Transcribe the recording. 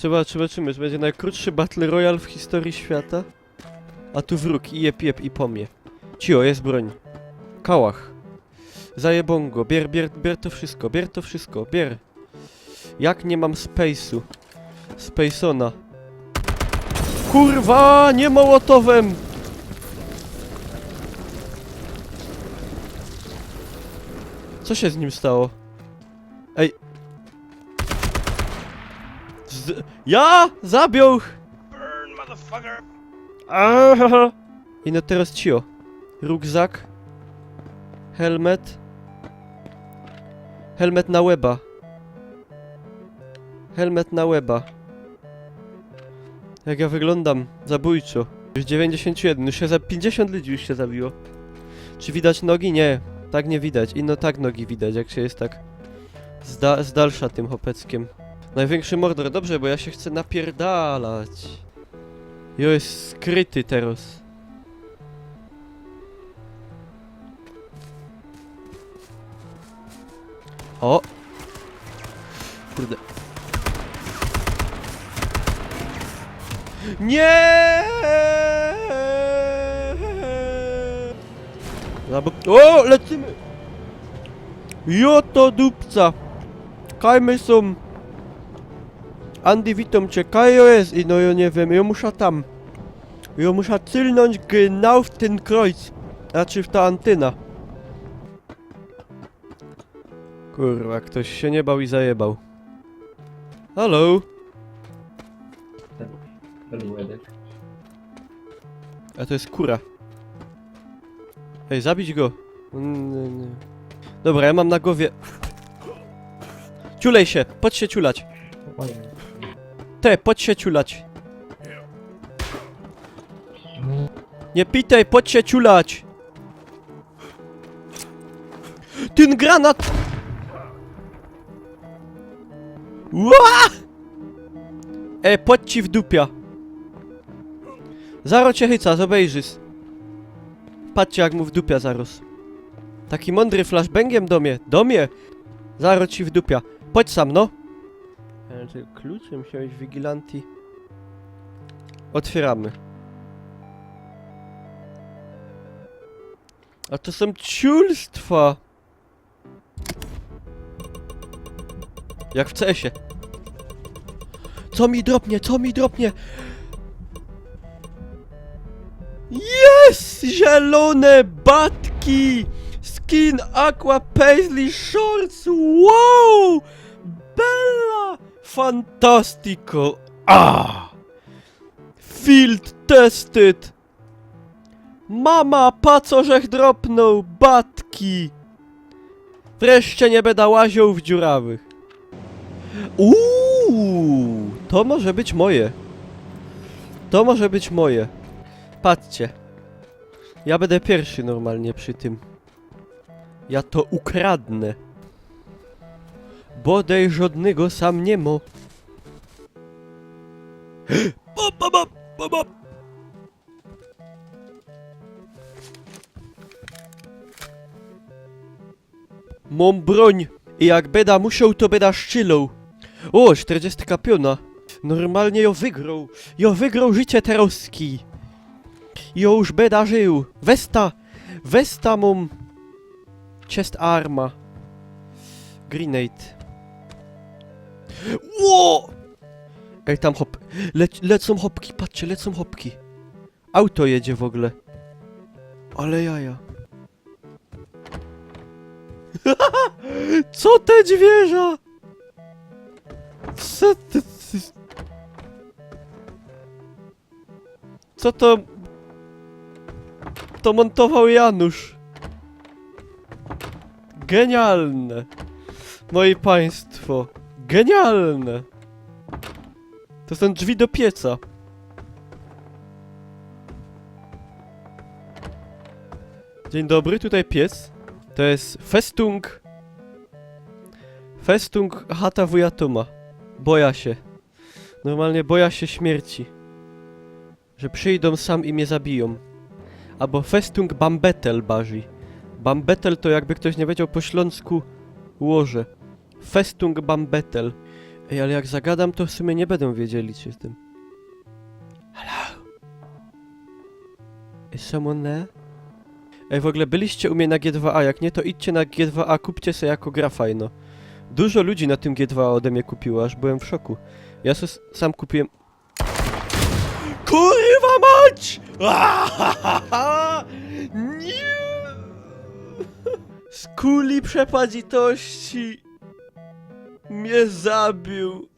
Zobaczymy, zobaczymy, to będzie najkrótszy Battle Royale w historii świata. A tu wróg, i jeb, jeb, i pomie. Cio, jest broń. Kałach. Zajebongo, bier, bier, bier to wszystko, bier to wszystko, bier. Jak nie mam space'u? Space'ona. Kurwa, nie mołotowem! Co się z nim stało? Ej. Z ja? Zabił! Burn, motherfucker! Aha. I no teraz cio. Rukzak. Helmet. Helmet na łeba. Helmet na łeba. Jak ja wyglądam? Zabójczo. Już 91, już się za 50 ludzi już się zabiło. Czy widać nogi? Nie. Tak nie widać. I no tak nogi widać, jak się jest tak z, da z dalsza tym hopeckiem. Największy mordor. Dobrze, bo ja się chcę napierdalać. Jo, jest skryty teraz. O! Kurde. Nie! Zabok... O! Lecimy! Jo to dupca! Kajmy są! Andy, witam cię, Kajo jest i no ja nie wiem, ja muszę tam. Ja muszę cylnąć genau w ten krojc. Znaczy w ta antyna. Kurwa, ktoś się nie bał i zajebał. Halo? A to jest kura. Ej, zabić go. Mm. Dobra, ja mam na głowie... Ciulej się, podź się ciulać. Te, podź się ciulać. Nie pitej, podź się ciulać. Ten granat! Ła! E, podź ci w dupia. Zaro cię chyca, zobejrzysz. Patrzcie jak mu w dupia zarósł. Taki mądry flashbangiem do mnie, do mnie! Zaro ci w dupia. Podź sam, no. Ale ty kluczem wziąłeś wigilanti. Otwieramy. A to są ciulstwa! Jak w CS-ie. Co mi dropnie, co mi dropnie? Jest! Zielone batki! Skin Aqua Paisley Shorts! Wow! Bella! Fantastico! Ah! Field tested! Mama, pa co żech dropnął! Batki! Wreszcie nie będę łaził w dziurawych. Uuu, to może być moje. To może być moje. Patrzcie. Ja będę pierwszy normalnie przy tym. Ja to ukradnę. Bodaj żadnego sam nie mo. Bop, bop, bop, bop, bop. Mam broń. I jak beda musiał, to beda szczylą. O, 40 kapiona. Normalnie ją wygrał. Jo wygrał życie teroski. Jo już beda żył. Westa. Westa mum. Chest arma. Grenade. Ło! Ej, tam hop. Le lecą hopki, patrzcie, lecą hopki. Auto jedzie w ogóle. Ale jaja. Co te zwierza? Co ty... Co to... To montował Janusz. Genialne. Moi państwo. Genialne. To są drzwi do pieca. Dzień dobry, tutaj piec. To jest Festung. Festung chata wuja Toma. Boja się. Normalnie boja się śmierci. Że przyjdą sam i mnie zabiją. Albo Festung Bambetel barzy. Bambetel to jakby ktoś nie wiedział po śląsku łoże. Festung Bambetel. Ej, ale jak zagadam, to w sumie nie będą wiedzieli, czy jestem. Hello? Is someone there? Ej, w ogóle byliście u mnie na G2A, jak nie, to idźcie na G2A, kupcie sobie jako gra fajno. Dużo ludzi na tym G2A ode mnie kupiło, aż byłem w szoku. Ja se sam kupiłem... KURWA MAĆ! Nie! Z kuli przepadzitości mnie zabił.